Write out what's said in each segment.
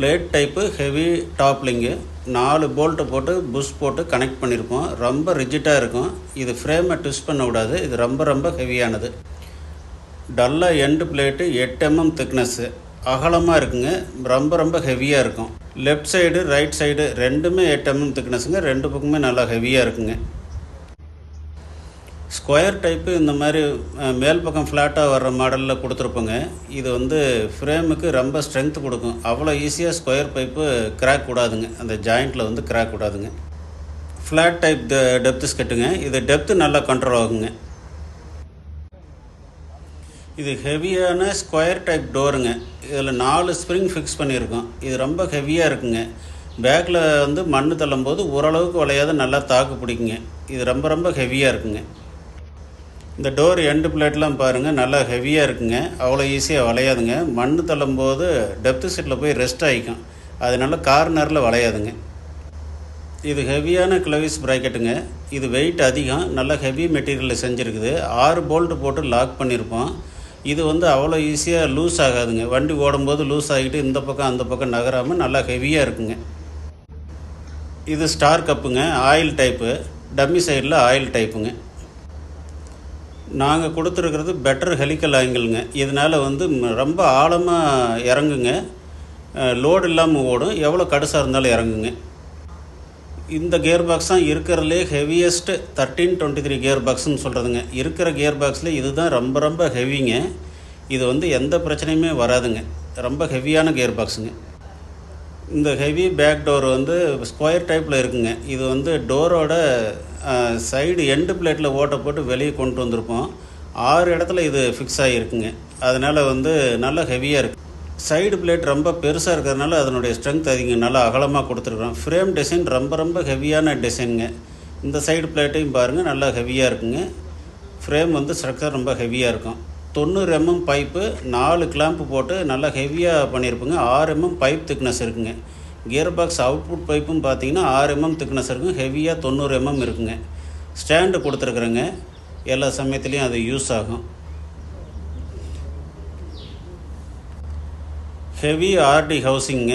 Plate type heavy டாப்லிங்கு நாலு bolt போட்டு push போட்டு கனெக்ட் பண்ணியிருப்போம் ரொம்ப ரிஜிட்டாக இருக்கும். இது ஃப்ரேமை ட்விஸ்ட் பண்ண விடாது. இது ரொம்ப ரொம்ப ஹெவியானது டல்லாக எண்டு பிளேட்டு எட்டு எம்எம் திக்னஸ்ஸு அகலமாக இருக்குங்க. ரொம்ப ரொம்ப ஹெவியாக இருக்கும். லெஃப்ட் சைடு ரைட் சைடு ரெண்டுமே எட்டு mm எம்எம் திக்னஸுங்க ரெண்டு பக்கமே நல்லா ஹெவியாக இருக்குங்க. ஸ்கொயர் டைப்பு இந்த மாதிரி மேல் பக்கம் ஃப்ளாட்டாக வர்ற மாடலில் கொடுத்துருப்போங்க. இது வந்து ஃப்ரேமுக்கு ரொம்ப ஸ்ட்ரென்த் கொடுக்கும். அவ்வளோ ஈஸியாக ஸ்கொயர் பைப்பு கிராக் கூடாதுங்க அந்த ஜாயிண்ட்டில் வந்து கிராக் கூடாதுங்க ஃப்ளாட் டைப் டெப்த்து ஸ்கெட்டுங்க இது டெப்த்து நல்லா கண்ட்ரோல் ஆகுங்க. இது ஹெவியான ஸ்கொயர் டைப் டோருங்க இதில் நாலு ஸ்ப்ரிங் ஃபிக்ஸ் பண்ணியிருக்கோம். இது ரொம்ப ஹெவியாக இருக்குங்க. பேக்கில் வந்து மண் தள்ளும் போது ஓரளவுக்கு வளையாத நல்லா தாக்கு பிடிக்குங்க. இது ரொம்ப ரொம்ப ஹெவியாக இருக்குங்க. இந்த டோர் எண்டு பிளேட்லாம் பாருங்கள் நல்லா ஹெவியாக இருக்குங்க. அவ்வளோ ஈஸியாக வளையாதுங்க. மண் தள்ளும் போது டெப்த்து சீட்டில் போய் ரெஸ்ட் ஆகிக்கும். அதனால கார்னரில் வளையாதுங்க. இது ஹெவியான கிளவிஸ் ப்ராக்கெட்டுங்க இது வெயிட் அதிகம். நல்ல ஹெவி மெட்டீரியலில் செஞ்சுருக்குது. ஆறு போல்ட்டு போட்டு லாக் பண்ணியிருப்போம் இது வந்து அவ்வளோ ஈஸியாக லூஸ் ஆகாதுங்க. வண்டி ஓடும்போது லூஸ் ஆகிட்டு இந்த பக்கம் அந்த பக்கம் நகராமல் நல்லா ஹெவியாக இருக்குங்க. இது ஸ்டார் கப்புங்க ஆயில் டைப்பு டம்மி சைடில் ஆயில் டைப்புங்க நாங்கள் கொடுத்துருக்கிறது பெட்டர் ஹெலிக்கல் ஆங்கிள்ங்க இதனால் வந்து ம- ரொம்ப ஆழமாக இறங்குங்க. லோடு இல்லாமல் ஓடும். எவ்வளோ கடுசாக இருந்தாலும் இறங்குங்க. இந்த கியர் பாக்ஸ் தான் இருக்கிறதுலே heaviest thirteen twenty three gear பாக்ஸ்னு சொல்கிறதுங்க இருக்கிற கியர் பாக்ஸில் இதுதான் ரொம்ப ரொம்ப ஹெவிங்க இது வந்து எந்த பிரச்சனையுமே வராதுங்க. ரொம்ப ஹெவியான கியர் பாக்ஸுங்க இந்த ஹெவி பேக் டோர் வந்து ஸ்கொயர் டைப்பில் இருக்குங்க. இது வந்து டோரோட சைடு எண்டு பிளேட்டில் ஓட்டை போட்டு வெளியே கொண்டு வந்திருப்போம். ஆறு இடத்துல இது ஃபிக்ஸ் ஆகிருக்குங்க அதனால் வந்து நல்லா ஹெவியாக இருக்குது சைடு பிளேட் ரொம்ப பெருசாக இருக்கிறதுனால அதனுடைய ஸ்ட்ரென்த் அதிகம். நல்லா அகலமாக கொடுத்துருக்குறோம். ஃப்ரேம் டிசைன் ரொம்ப ரொம்ப ஹெவியான டிசைனுங்க இந்த சைடு பிளேட்டையும் பாருங்கள் நல்லா ஹெவியாக இருக்குங்க. ஃப்ரேம் வந்து ஸ்ட்ரக்சர் ரொம்ப ஹெவியாக இருக்கும். தொண்ணூறு எம்எம் பைப்பு நாலு கிளாம்ப் போட்டு நல்லா ஹெவியாக பண்ணியிருப்புங்க. ஆறு எம்எம் பைப் திக்னஸ் இருக்குங்க. கியர் பாக்ஸ் அவுட்புட் பைப்பும் பார்த்தீங்கன்னா ஆறு எம்எம் திக்னஸ் இருக்கும். ஹெவியாக தொண்ணூறு எம்எம் இருக்குங்க. ஸ்டாண்டு கொடுத்துருக்குறேங்க. எல்லா சமயத்துலேயும் அது யூஸ் ஆகும். ஹெவி ஆர்டி ஹவுசிங்க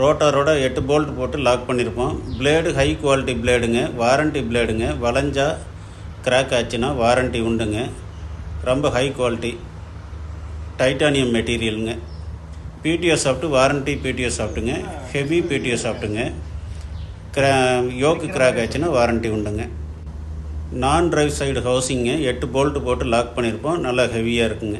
ரோட்டாரோட எட்டு போல்ட் போட்டு லாக் பண்ணியிருப்போம். பிளேடு ஹை குவாலிட்டி பிளேடுங்க வாரண்டி பிளேடுங்க வளைஞ்சா கிராக் ஆச்சுன்னா வாரண்டி உண்டுங்க. ரொம்ப ஹை குவாலிட்டி டைட்டானியம் மெட்டீரியலுங்க பிடிஓ சாஃப்ட்டு வாரண்டி பிடிஓ சாஃப்ட்டுங்க ஹெவி பிடிஓ சாஃப்ட்டுங்க கிரா யோக்கு கிராக் ஆச்சுன்னா வாரண்டி உண்டுங்க. நான் ட்ரைவ் சைடு ஹவுசிங்க எட்டு போல்ட்டு போட்டு லாக் பண்ணியிருப்போம் நல்லா ஹெவியாக இருக்குங்க.